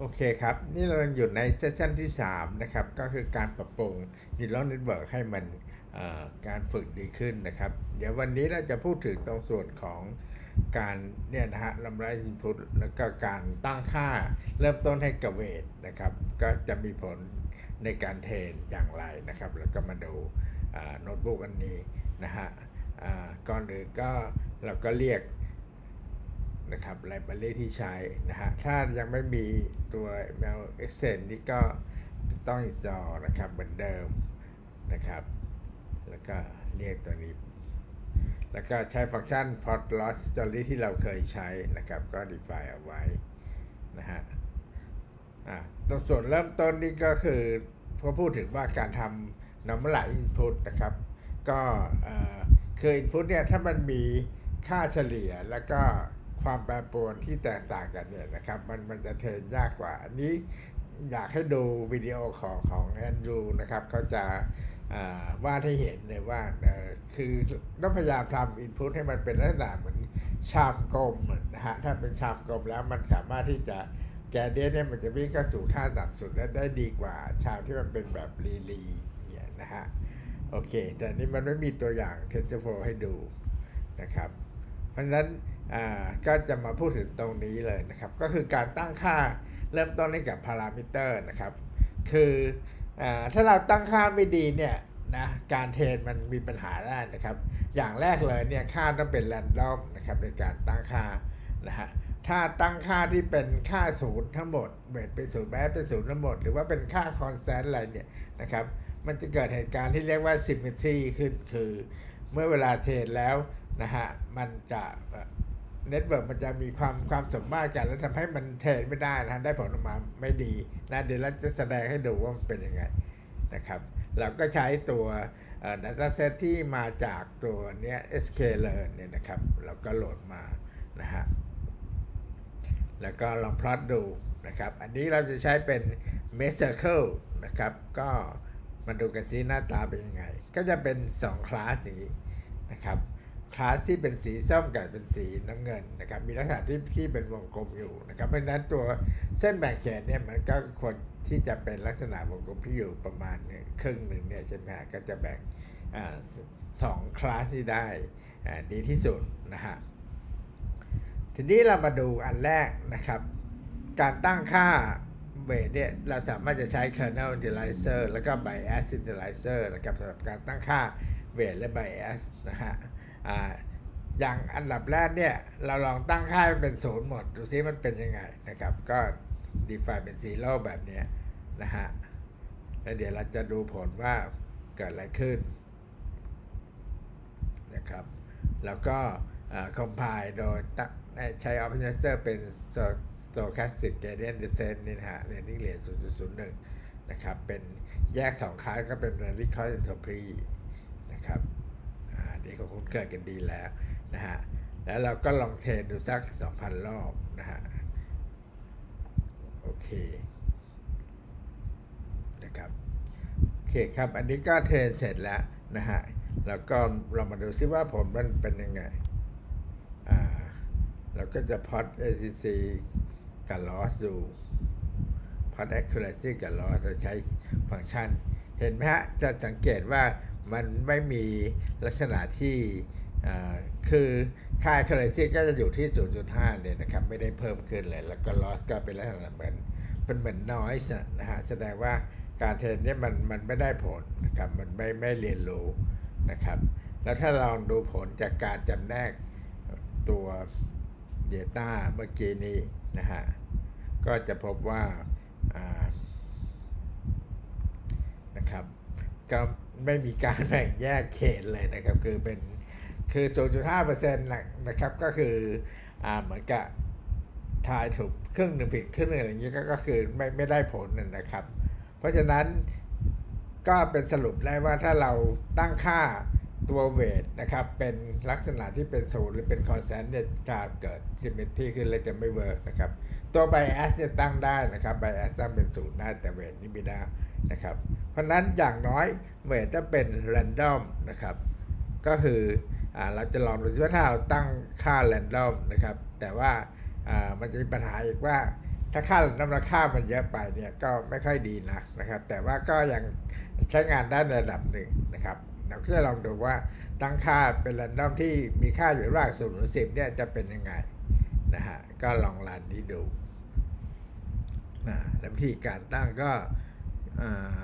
โอเคครับ นี่เราอยู่ในเซสชันที่ 3 นะครับ ก็คือการปรับปรุง Neural Network ให้มันการฝึกดีขึ้นนะครับ เดี๋ยววันนี้เราจะพูดถึงตรงส่วนของการเนี่ยนะฮะลำไรอินพุตแล้วก็การตั้งค่าเริ่มต้นให้กับเวทนะครับ ก็จะมีผลในการเทรนอย่างไรนะครับ แล้วก็มาดูโน้ตบุ๊กอันนี้นะฮะก่อนอื่นก็เราก็เรียก นะครับไลบรารีที่ใช้นะฮะถ้ายังไม่มีตัว ML Extend นี่ก็ต้อง install นะครับเหมือนเดิมนะครับ แล้วก็เรียกตัวนี้ แล้วก็ใช้ฟังก์ชัน port loss story ที่เราเคยใช้นะครับ ก็ define เอาไว้นะฮะอ่าตรงส่วนเริ่มต้นนี่ก็คือพอพูดถึงว่าการทำ normal input นะครับ ก็เอ่อคือ input เนี่ยถ้ามันมีค่าเฉลี่ยแล้วก็ ความแปรปรวนที่แตกต่างกันเนี่ยนะครับ มันมันจะเทรนยากกว่า อันนี้อยากให้ดูวิดีโอของของแอนดรูนะครับเขาจะอ่าวาดให้เห็นเลยว่าคือต้องพยายามทำอินพุตให้มันเป็นลักษณะเหมือนชามกลมนะฮะถ้าเป็นชามกลมแล้วมันสามารถที่จะแกเดียนเนี่ยมันจะวิ่งเข้าสู่ค่าต่ำสุดได้ได้ดีกว่าชามที่มันเป็นแบบรีลีเนี่ยนะฮะโอเค แต่นี่มันไม่มีตัวอย่าง TensorFlow ให้ดูนะครับ เพราะฉะนั้น ก็จะมาพูดถึงตรงนี้เลยนะครับ ก็คือการตั้งค่าเริ่มต้นให้กับพารามิเตอร์นะครับ คืออถ้าเราตั้งค่าไม่ดีเนี่ยนะการเทรนมันมีปัญหาได้นะครับ อย่างแรกเลยเนี่ยค่าต้องเป็นแรนดอมนะครับในการตั้งค่านะฮะถ้าตั้งค่าที่เป็นค่าศูนย์ทั้งหมดเวทเป็นศูนย์แม้เป็นศูนย์ทั้งหมด หรือว่าเป็นค่าคอนแซนต์อะไรเนี่ยนะครับ มันจะเกิดเหตุการณ์ที่เรียกว่า symmetry ขึ้นคือ เมื่อเวลาเทรนแล้วนะฮะมันจะ เน็ตเวิร์กมันจะมีความความสมมาตรกันแล้วทำให้มันเทรนไม่ได้นะฮะได้ผลออกมาไม่ดีนะเดี๋ยวเราจะแสดงให้ดูว่ามันเป็นยังไงนะครับ เราก็ใช้ตัวเอ่อ dataset ที่มาจากตัวเนี้ย sklearn เนี่ยนะครับ เราก็โหลดมานะฮะแล้วก็ลองพลอตดูนะครับ อันนี้เราจะใช้เป็น m e s circle นะครับ ก็มาดูกันซิหน้าตาเป็นยังไง ก็จะเป็น 2 คลาสอย่างนี้นะครับ คลาสที่เป็นสีส้มกับเป็นสีน้ำเงินนะครับ มีลักษณะที่ที่เป็นวงกลมอยู่นะครับเพราะฉะนั้นตัวเส้นแบ่งเขตเนี่ยมันก็ควรที่จะเป็นลักษณะวงกลมที่อยู่ประมาณครึ่งหนึ่งเนี่ยใช่ไหมฮะก็จะแบ่งอสองคลาสที่ได้ดีที่สุดนะฮะทีนี้เรามาดูอันแรกนะครับ การตั้งค่าเวทเนี่ยเราสามารถจะใช้ kernel initializer แล้วก็ bias initializer นะครับสำหรับการตั้งค่าเวทและ bias นะฮะ อย่างอันดับแรกเนี่ย เราลองตั้งค่าให้เป็นศูนย์หมด ดูซิมันเป็นยังไงนะครับ ก็ define เป็น zero แบบนี้นะฮะ แล้วเดี๋ยวเราจะดูผลว่าเกิดอะไรขึ้นนะครับ แล้วก็คอมไพล์โดยตั้งใช้ optimizer เป็น stochastic gradient descent นี่นะฮะ learning rate 0.01 นะครับ เป็นแยก 2คลาก็เป็น rally cost entropy นะครับ อ่าเดี๋ยวก็คุ้นเคยกันดีแล้วนะฮะแล้วเราก็ลองเทรนดูสัก 2,000 รอบนะฮะโอเคนะครับโอเคครับอันนี้ก็เทรนเสร็จแล้วนะฮะแล้วก็เรามาดูซิว่าผลมันเป็นยังไงอ่าเราก็จะพอด ACC กับ loss ดูพอด accuracy กับ loss เราใช้ฟังก์ชัน เห็นไหมฮะจะสังเกตว่า มันไม่มีลักษณะที่คือค่า accuracy ก็จะอยู่ที่ 0.5เนี่ยนะครับ ไม่ได้เพิ่มขึ้นเลย แล้วก็ loss ก็เป็นลักษณะเหมือนเป็นเหมือน noise อะนะฮะแสดงว่าการเทรนเนี่ยมันมันไม่ได้ผลนะครับมันไม่ไม่เรียนรู้นะครับ แล้วถ้าลองดูผลจากการจำแนกตัว Data เมื่อกี้นี้นะฮะก็จะพบว่านะครับก็ ไม่มีการแบ่งแยกเขตเลยนะครับ คือเป็นคือ 0.5%นะนะครับ ก็คืออ่าเหมือนกับทายถูกครึ่งหนึ่งผิดครึ่งหนึ่งอะไรอย่างนี้ก็ก็คือไม่ไม่ได้ผลนะครับ เพราะฉะนั้นก็เป็นสรุปได้ว่าถ้าเราตั้งค่าตัวเวทนะครับ เป็นลักษณะที่เป็นศูนย์หรือเป็นคอนแซนต์เนี่ยจะเกิดซิมเมตรีขึ้นเลยจะไม่เวิร์กนะครับ ตัวไบแอสเนี่ยตั้งได้นะครับไบแอสตั้งเป็นศูนย์ได้แต่เวทนี่ไม่ได้ นะครับ เพราะนั้นอย่างน้อยเวทจะเป็นแรนดอมนะครับ ก็คืออเราจะลองดูซิว่าถ้าเราตั้งค่าแรนดอมนะครับ แต่ว่ามันจะมีปัญหาอีกว่าถ้าค่าน้ำราคามันเยอะไปเนี่ยก็ไม่ค่อยดีนะนะครับ แต่ว่าก็ยังใช้งานได้ในระดับหนึ่งนะครับเราก็จะลองดูว่าตั้งค่าเป็นแรนดอมที่มีค่าอยู่ระหว่าง0ถึง10เนี่ยจะเป็นยังไงนะฮะก็ลองรันนี้ดูนะแล้ววิธีการตั้งก็ อ่า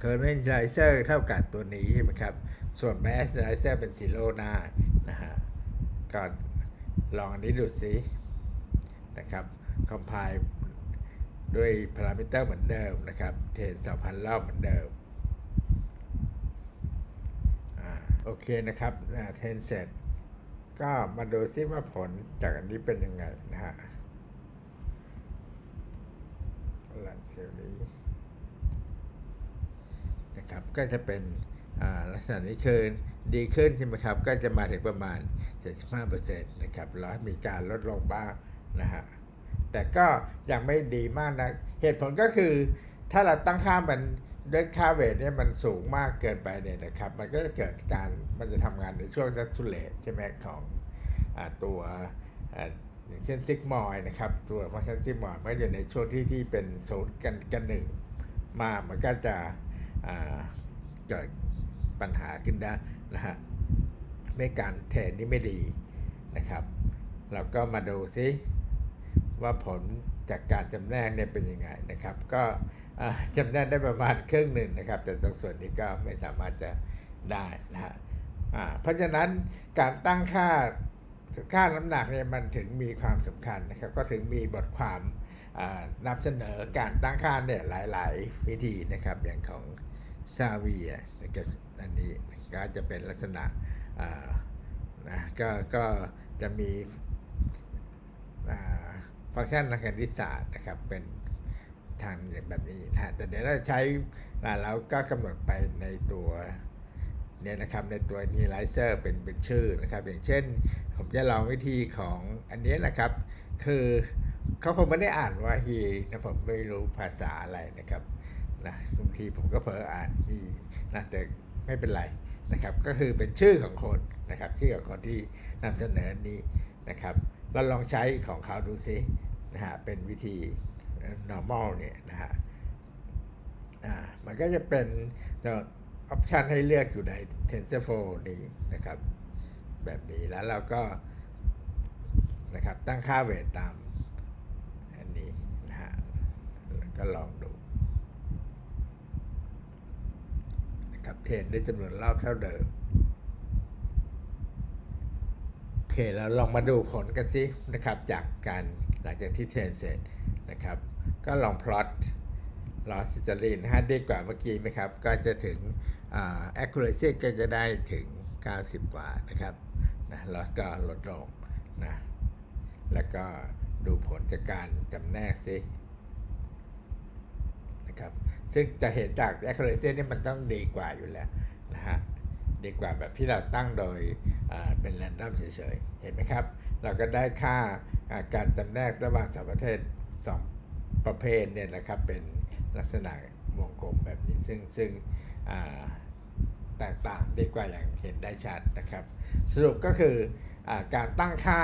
current initializer เท่ากับตัวนี้ใช่ไหมครับ ส่วน bias initializer เป็น zero หน้านะฮะก็ลองอันนี้ดูสินะครับ compile ด้วยพารามิเตอร์เหมือนเดิมนะครับ เทรน2,000รอบเหมือนเดิมอ่าโอเคนะครับอ่าเทรนเสร็จก็มาดูซิว่าผลจากอันนี้เป็นยังไงนะฮะหลันเซลล์นี้ ครับก็จะเป็นลักษณะนี้คือดีขึ้นใช่ไหมครับ ก็จะมาถึงประมาณ 75%นะครับแล้วมีการลดลงบ้างนะฮะแต่ก็ยังไม่ดีมากนะเหตุผลก็คือถ้าเราตั้งค่ามันด้วยค่าเวทเนี่ยมันสูงมากเกินไปเนี่ยนะครับ มันก็จะเกิดการมันจะทำงานในช่วง saturate ใช่ไหมของอตัวอย่างเช่นซิกมอยนะครับ ตัวฟังก์ชันซิกมอยมันอยู่ในช่วงที่ที่เป็นศูนย์กันกันหนึ่งมามันก็จะ เกิดปัญหาขึ้นได้นะฮะในการเทรนนี่ไม่ดีนะครับ เราก็มาดูซิว่าผลจากการจำแนกเนี่ยเป็นยังไงนะครับ ก็จำแนกได้ประมาณครึ่งหนึ่งนะครับ แต่ตรงส่วนนี้ก็ไม่สามารถจะได้นะฮะเพราะฉะนั้นการตั้งค่าค่าน้ำหนักเนี่ยมันถึงมีความสำคัญนะครับ ก็ถึงมีบทความนำเสนอการตั้งค่าเนี่ยหลาย ๆ วิธีนะครับอย่างของ ซาเวียนะครับอันนี้ก็จะเป็นลักษณะนะก็ก็จะมีฟังก์ชันทางคณิตศาสตร์นะครับเป็นทางแบบนี้นะแต่เดี๋ยวเราใช้อ่เราก็กำหนดไปในตัวเนี่ยนะครับในตัว n e l i z e r เป็นเป็นชื่อนะครับ อย่างเช่น ผมจะลองวิธีของอันนี้นะครับ คือเขาคงไม่ได้อ่านว่า he นะผมไม่รู้ภาษาอะไรนะครับ นะบางทีผมก็เผลออ่าน he นะแต่ไม่เป็นไรนะครับ ก็คือเป็นชื่อของคนนะครับ ชื่อของคนที่นำเสนอนี้นะครับ เราลองใช้ของเขาดูซินะฮะเป็นวิธี normal เนี่ยนะฮะอ่ามันก็จะเป็นออปชันให้เลือกอยู่ใน TensorFlow นี้นะครับ แบบนี้แล้วเราก็นะครับตั้งค่าเวทตามอันนี้นะฮะแล้วก็ลองดู นะครับเทรนได้จำนวนรอบเท่าเดิม โอเคเราลองมาดูผลกันสินะครับ จากการหลังจากที่เทรนเสร็จนะครับ ก็ลองพลอตลอสซิจลินฮะดีกว่าเมื่อกี้ไหมครับ ก็จะถึงอ่า accuracy ก็จะได้ถึง 90 กว่านะครับนะลอสก็ลดลงนะแล้วก็ดูผลจากการจำแนกซินะครับ ซึ่งจะเห็นจาก accuracy นี่มันต้องดีกว่าอยู่แล้วนะฮะดีกว่าแบบที่เราตั้งโดยเป็น random เฉยๆ เห็นไหมครับ เราก็ได้ค่าการจำแนกระหว่างสองประเทศสองประเภทเนี่ยนะครับเป็นลักษณะวงกลมแบบนี้ซึ่งซึ่งแตกต่างดีกว่าอย่างเห็นได้ชัดนะครับ สรุปก็คืออการตั้งค่า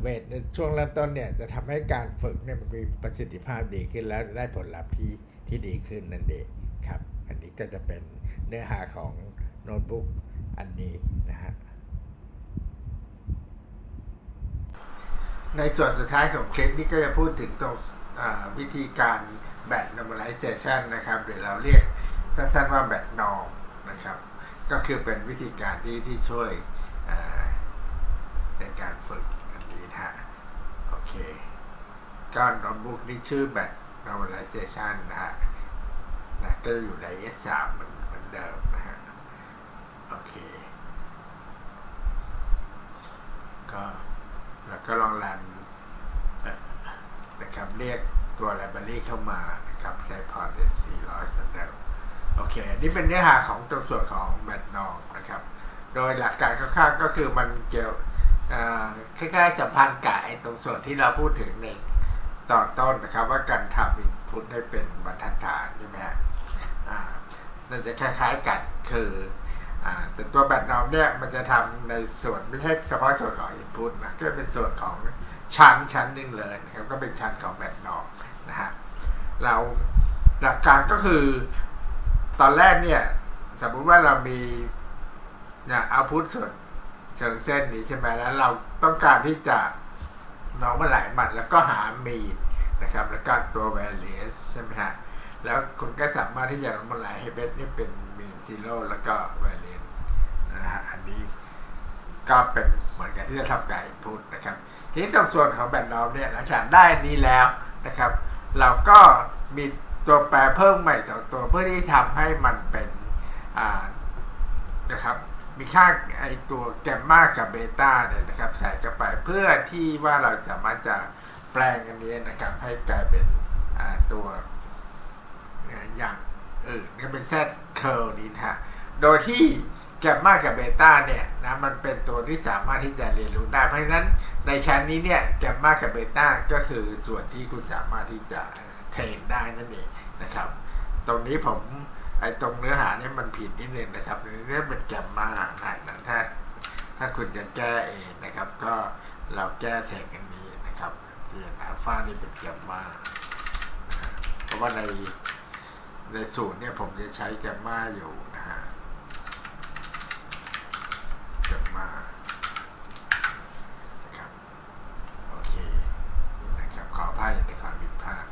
เวทในช่วงเริ่มต้นเนี่ยจะทำให้การฝึกเนี่ยมันมีประสิทธิภาพดีขึ้นแล้วได้ผลลัพธ์ที่ ที่ดีขึ้นนั่นเองครับ อันนี้ก็จะเป็นเนื้อหาของโน้ตบุ๊กอันนี้นะฮะในส่วนสุดท้ายของคลิปนี้ก็จะพูดถึงตรงวิธีการแบต normalization นะครับหรือเราเรียกสั้นๆว่าแบตนอมนะครับ ก็คือเป็นวิธีการที่ที่ช่วยในการฝึกอันนี้นะฮะโอเคก็โน้ตบุ๊กนี่ชื่อแบต normalization นะฮะนะก็อยู่ใน S3 เหมือนเหมือนเดิมนะฮะโอเค ก็แล้วก็ลองรันนะครับเรียกตัว library เข้ามานะครับใช้ port S400 เหมือนเดิมโอเค นี่เป็นเนื้อหาของตัวส่วนของแบตนองนะครับ โดยหลักการคร่าวๆก็คือมันเกี่ยวคล้ายๆสัมพันธ์กับไอ้ตรงส่วนที่เราพูดถึงใน ตอนต้นนะครับว่าการทำ input ให้เป็นบรรทัดฐานใช่ไหมฮะนั่นจะคล้ายๆกันคืออ่าแต่ตัวแบตนอมเนี่ยมันจะทำในส่วนไม่ใช่เฉพาะส่วนของ input นะก็เป็นส่วนของชั้นชั้นหนึ่งเลยนะครับก็เป็นชั้นของแบตนอกนะฮะเราหลักการก็คือตอนแรกเนี่ยสมมุติว่าเรามีเนี่ยเอาพุทส่วนเชิงเส้นนี้ใช่ไหมแล้วเราต้องการที่จะ น้องมาหลายมันแล้วก็หามีดนะครับ แล้วก็ตัว variance ใช่ไหมฮะแล้วคุณก็สามารถที่จะน้องมาหลายให้เบสนี่เป็น mean zero แล้วก็ variance นะฮะอันนี้ก็เป็นเหมือนกับที่จะทำกับ input นะครับ ทีนี้ตรงส่วนของแบนดอมเนี่ยหลังจากได้นี้แล้วนะครับ เราก็มีตัวแปรเพิ่มใหม่สองตัวเพื่อที่ทำให้มันเป็นนะครับ มีค่าไอตัวแกมมากับเบต้าเนี่ยนะครับใส่เข้าไปเพื่อที่ว่าเราสามารถจะแปลงอันนี้นะครับ ให้กลายเป็นตัวอย่างอื่นก็เป็นแซดเคิลนี้นะฮะโดยที่แกมมากับเบต้าเนี่ยนะมันเป็นตัวที่สามารถที่จะเรียนรู้ได้ เพราะฉะนั้นในชั้นนี้เนี่ยแกมมากับเบต้าก็คือส่วนที่คุณสามารถที่จะเทรนได้นั่นเองนะครับ ตรงนี้ผม ไอ้ตรงเนื้อหาเนี่ยมันผิดนิดนึงนะครับเรื่องเป็นแกมมานะถ้าถ้าคุณจะแก้เองนะครับ ก็เราแก้แทนกันนี้นะครับที่อัลฟานี่เป็นแกมมาเพราะว่าในในสูตรเนี่ยผมจะใช้แกมมาอยู่นะฮะแกมมานะครับโอเคนะครับขออภัยในความผิดพลาด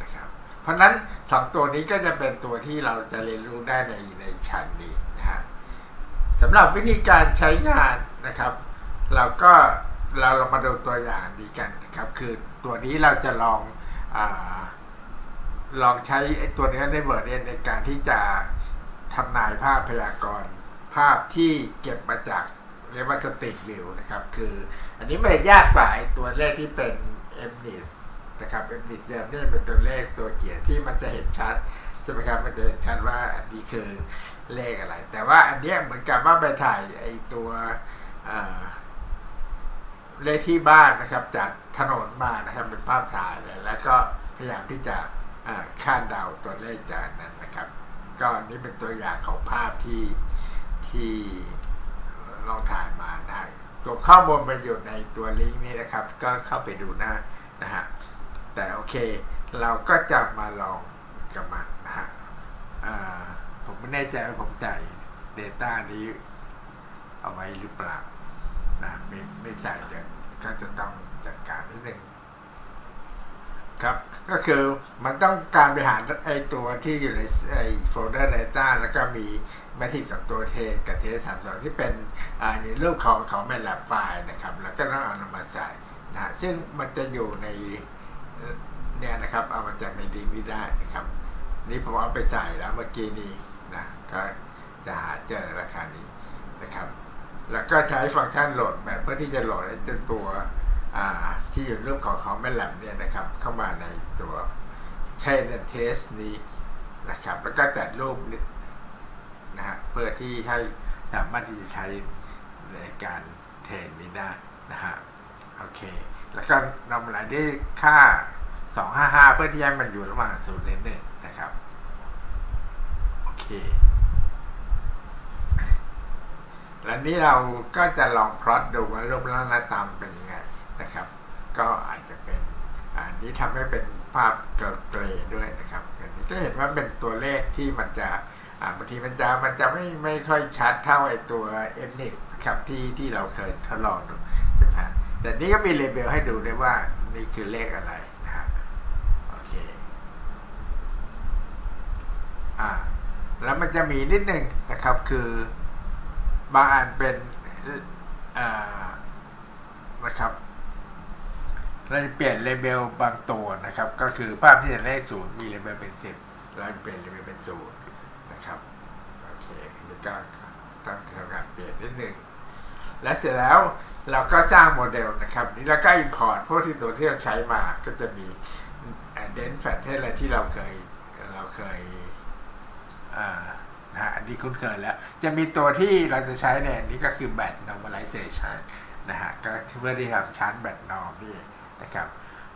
นะครับ เพราะฉะนั้น สองตัวนี้ก็จะเป็นตัวที่เราจะเรียนรู้ได้ในในชั้นนี้นะฮะสำหรับวิธีการใช้งานนะครับ เราก็เราเรามาดูตัวอย่างนี้กันนะครับ คือตัวนี้เราจะลองอลองใช้ตัวนี้ในเวิร์ดเนี่ยในการที่จะทำนายภาพพยากรณ์ภาพที่เก็บมาจากเรียกว่าสติกวิวนะครับ คืออันนี้ไม่ยากกว่าไอตัวเลขที่เป็น m n i s นะครับ m n i s เดิมเนี่ยเป็นตัวเลขตัวเขียนที่มันจะเห็นชัดใช่ไหมครับมันจะเห็นชัดว่าอันนี้คือเลขอะไร แต่ว่าอันเนี้ยเหมือนกับว่าไปถ่ายไอ้ตัวเลขที่บ้านนะครับจากถนนมานะครับเป็นภาพถ่ายเลยแล้วก็พยายามที่จะคาดเดาตัวเลขจากนั้นนะครับ ก็อันนี้เป็นตัวอย่างของภาพที่ที่ลองถ่ายมานะตัวข้อมูลมันอยู่ในตัวลิงก์นี้นะครับ ก็เข้าไปดูหน้านะฮะ แต่โอเค เราก็จะมาลองกับมันนะฮะผมไม่แน่ใจว่าผมใส่ Data นี้เอาไว้หรือเปล่านะไม่ไม่ใส่เดี๋ยวก็จะต้องจัดการนิดนึงครับก็คือมันต้องการบริหารไอตัวที่อยู่ในไอโฟลเดอร์ Data แล้วก็มีแมทริกซ์สองตัวเทนกับเทนสามสองที่เป็นอ่าในรูปของของแมลบไฟล์นะครับ แล้วก็ต้องเอานำมาใส่นะซึ่งมันจะอยู่ใน เนี่ยนะครับ เอามาจากในดิงนี้ได้นะครับ นี่ผมเอาไปใส่แล้วเมื่อกี้นี้นะก็จะหาเจอราคานี้นะครับ แล้วก็ใช้ฟังก์ชันโหลดแบบเพื่อที่จะโหลดไอ้เจ้าตัวที่อยู่รูปของของแม่แหลมเนี่ยนะครับ เข้ามาในตัว Train and Test นี้นะครับ แล้วก็จัดรูปนี้นะฮะเพื่อที่ให้สามารถที่จะใช้ในการเทรนนี้ได้นะฮะโอเค แล้วก็นำรายได้ค่า 255 เพื่อที่ให้มันอยู่ระหว่างศูนย์และหนึ่งนะครับ โอเค แล้วนี้เราก็จะลองพลอตดูว่ารูปร่างหน้าตามเป็นยังไงนะครับ ก็อาจจะเป็นอันนี้ทำให้เป็นภาพเกรย์ด้วยนะครับอันนี้ก็เห็นว่าเป็นตัวเลขที่มันจะอ่าบางทีมันจะมันจะไม่ไม่ค่อยชัดเท่าไอตัว m n i x ครับที่ที่เราเคยทดลองดู แต่นี่ก็มีเลเบลให้ดูด้วยว่านี่คือเลขอะไรนะฮะโอเคอ่าแล้วมันจะมีนิดหนึ่งนะครับคือบางอันเป็นอ่านะครับเราจะเปลี่ยนเลเบลบางตัวนะครับ ก็คือภาพที่จะเลขศูนย์มีเลเบลเป็นสิบเราจะเปลี่ยนเลเบลเป็นศูนย์นะครับโอเคนี่ก็ต้องทำการเปลี่ยนนิดหนึ่งและเสร็จแล้ว เราก็สร้างโมเดลนะครับนี่เราก็ import พวกที่ตัวที่เราใช้มาก็จะมีเดนแฟตเทสอะไรที่เราเคยเราเคยอ่านะฮะอันนี้คุ้นเคยแล้ว จะมีตัวที่เราจะใช้ในนี้ก็คือ Bat Normalization นะฮะก็เพื่อที่ทำชั้น Bat Norm นี่นะครับ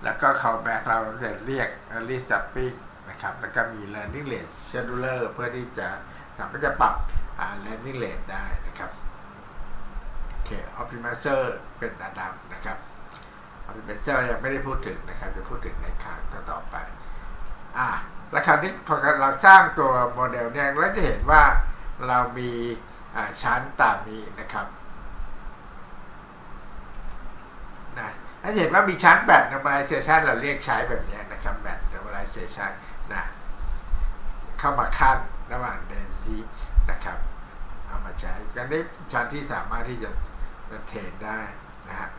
แล้วก็ callback เราจะเรียก early sampling นะครับแล้วก็มี learning rate scheduler เพื่อที่จะสามารถจะปรับอ่า learning rate ได้นะครับ โอเค optimizer เป็นระดับนะครับออเบเซอร์ยังไม่ได้พูดถึงนะครับจะพูดถึงในครั้งต่อไปอะแล้วคราวนี้พอเราสร้างตัวโมเดลเนี่ยเราจะเห็นว่าเรามีชั้นตามนี้นะครับนะถ้าเห็นว่ามีชั้นแบต normalization เราเรียกใช้แบบนี้นะครับแบต normalization นะเข้ามาขั้นระหว่างเดนซีนะครับ เอามาใช้กันได้ชั้นที่สามารถที่จะ เทรนได้นะฮะ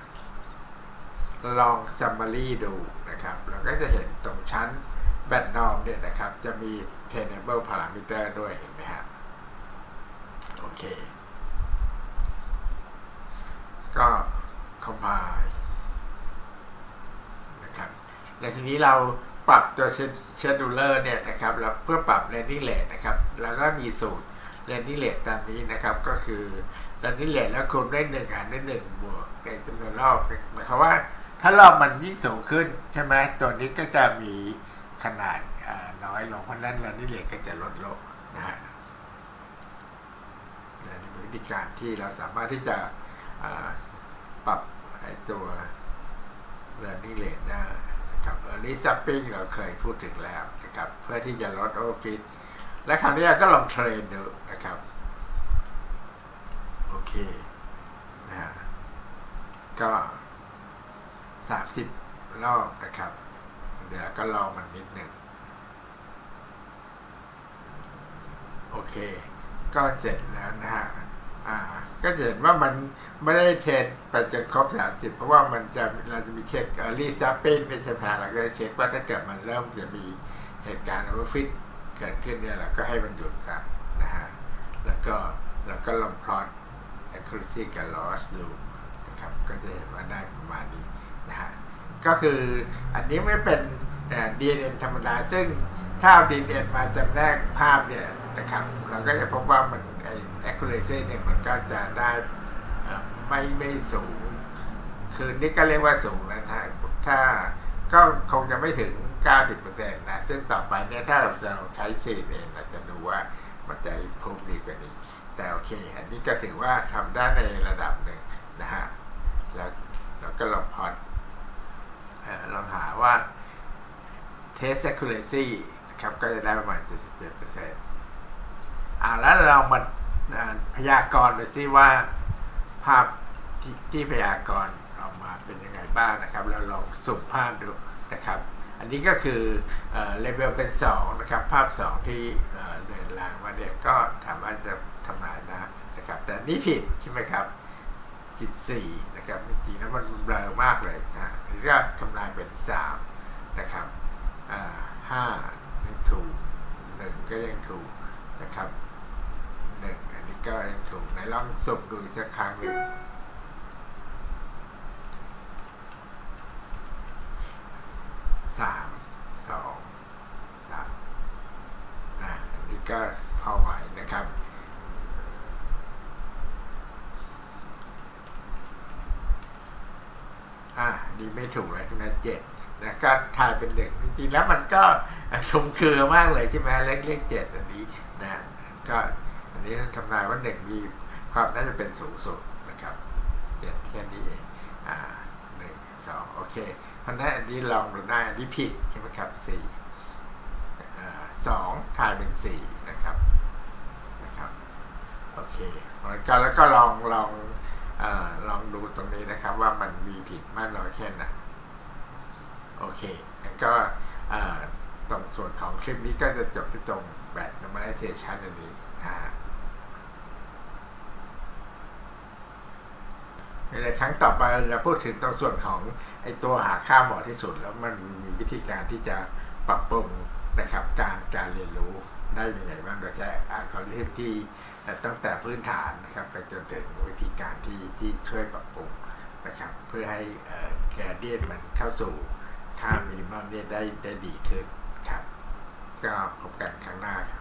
ลอง summary ดูนะครับ เราก็จะเห็นตรงชั้นแบตนอมเนี่ยนะครับ จะมี trainable parameter ด้วยเห็นไหมฮะโอเค ก็ compile นะครับแล้วทีนี้เราปรับตัว scheduler เนี่ยนะครับแล้วเพื่อปรับ landing rate นะครับ แล้วก็มีสูตร landing rate ตามนี้นะครับก็คือ landing rate แล้วคูณด้หนึ่งหารด้หนึ่งบวกในจำนวนรอบหมายความว่า ถ้ารอบมันยิ่งสูงขึ้นใช่ไหมตัวนี้ก็จะมีขนาดน้อยลงเพราะนั้น landing rate ก็จะลดลงนะฮะเป็นวิธีการที่เราสามารถที่จะปรับตัว learning rate ได้นะครับ early sampling เราเคยพูดถึงแล้วนะครับเพื่อที่จะลด overfit และคราวนี้เราก็ลองเทรนดูนะครับ เคนะฮะก็30รอบนะครับ เดี๋ยวก็ลองมันนิดหนึ่งโอเค ก็เสร็จแล้วนะฮะอ่า ก็จะเห็นว่ามันไม่ได้เทรนไปจนครบ 30 เพราะว่ามันจะเราจะมีเช็ค early sampling เป็นใช่ไหมเราก็จะเช็คว่าถ้าเกิดมันเริ่มจะมีเหตุการณ์ overfit เกิดขึ้นเนี่ยเราก็ให้มันหยุดซะนะฮะ แล้วก็เราก็ลองพลอต accuracy กับ loss ดูนะครับก็จะเห็นว่าได้ประมาณนี้นะฮะก็คืออันนี้ไม่เป็นเอ่อ DNN ธรรมดา ซึ่งถ้าเอา DNN มาจำแนกภาพเนี่ยนะครับเราก็จะพบว่ามันไอ accuracy เนี่ยมันก็จะได้ไม่ไม่สูง คือนี่ก็เรียกว่าสูงแล้วนะฮะถ้าก็คงจะไม่ถึง 90%นะ ซึ่งต่อไปเนี่ยถ้าเราจะใช้ซีนเองเราจะดูว่ามันจะพูดดีกว่านี้ แต่โอเค อันนี้ก็ถือว่าทำได้ในระดับหนึ่งนะฮะ แล้วเราก็ลองพอดลองหาว่า test accuracy นะครับก็จะได้ประมาณ 77%อ่าแล้วเรามาาพยากรณ์ดูซิว่าภาพที่ที่พยากรณ์ออกมาเป็นยังไงบ้างนะครับ เราลองสุ่มภาพดูนะครับ อันนี้ก็คือเลเวลเป็น 2 นะครับ ภาพ 2 ที่เอ่อเดินลางมาเนี่ยก็ถามว่าจะ ทำลายนะนะครับ แต่นี่ผิดใช่ไหมครับ 14 นะครับจริงๆแล้วมันเบลอมากเลยนะนี่ก็ทำลายเป็น 3 นะครับอ่าห้ายังถูกหนึ่งก็ยังถูกนะครับหนึ่งอันนี้ก็ยังถูกในลองสุ่มดูสักครั้งหนึ่งสามสองสามนะอันนี้ก็พอไหวนะครับ อ่าดีไม่ถูกเลยใช่ไหมเจ็ดนะก็ทายเป็นหนึ่งจริงๆแล้วมันก็ชมคือมากเลยใช่ไหมเลขเลขเจ็ดอันนี้นะก็อันนี้ทำนายว่าหนึ่งมีความน่าจะเป็นสูงสุดนะครับเจ็ดแค่นี้เองอ่าหนึ่งสองโอเคเพราะนั้นอันนี้ลองดูได้อันนี้ผิดใช่ไหมครับสี่อ่าสองทายเป็นสี่นะครับนะครับโอเคแล้วก็แล้วก็ลองลอง ลองดูตรงนี้นะครับว่ามันมีผิดมากน้อยแค่ไหนโอเคงั้นก็ตรงส่วนของคลิปนี้ก็จะจบที่ตรงแบบ normalization อันนี้นะฮะในครั้งต่อไปเราจะพูดถึงตรงส่วนของไอตัวหาค่าเหมาะที่สุด แล้วมันมีวิธีการที่จะปรับปรุงนะครับการการเรียนรู้ ได้ยังไงบ้างโดยใช้อัลกอริทึมที่แต่ตั้งแต่พื้นฐานนะครับไปจนถึงวิธีการที่ที่ช่วยปรับปรุงนะครับเพื่อให้แกเดียนมันเข้าสู่ค่ามินิมัมเนี่ยได้ได้ดีขึ้นครับ ก็พบกันครั้งหน้าครับ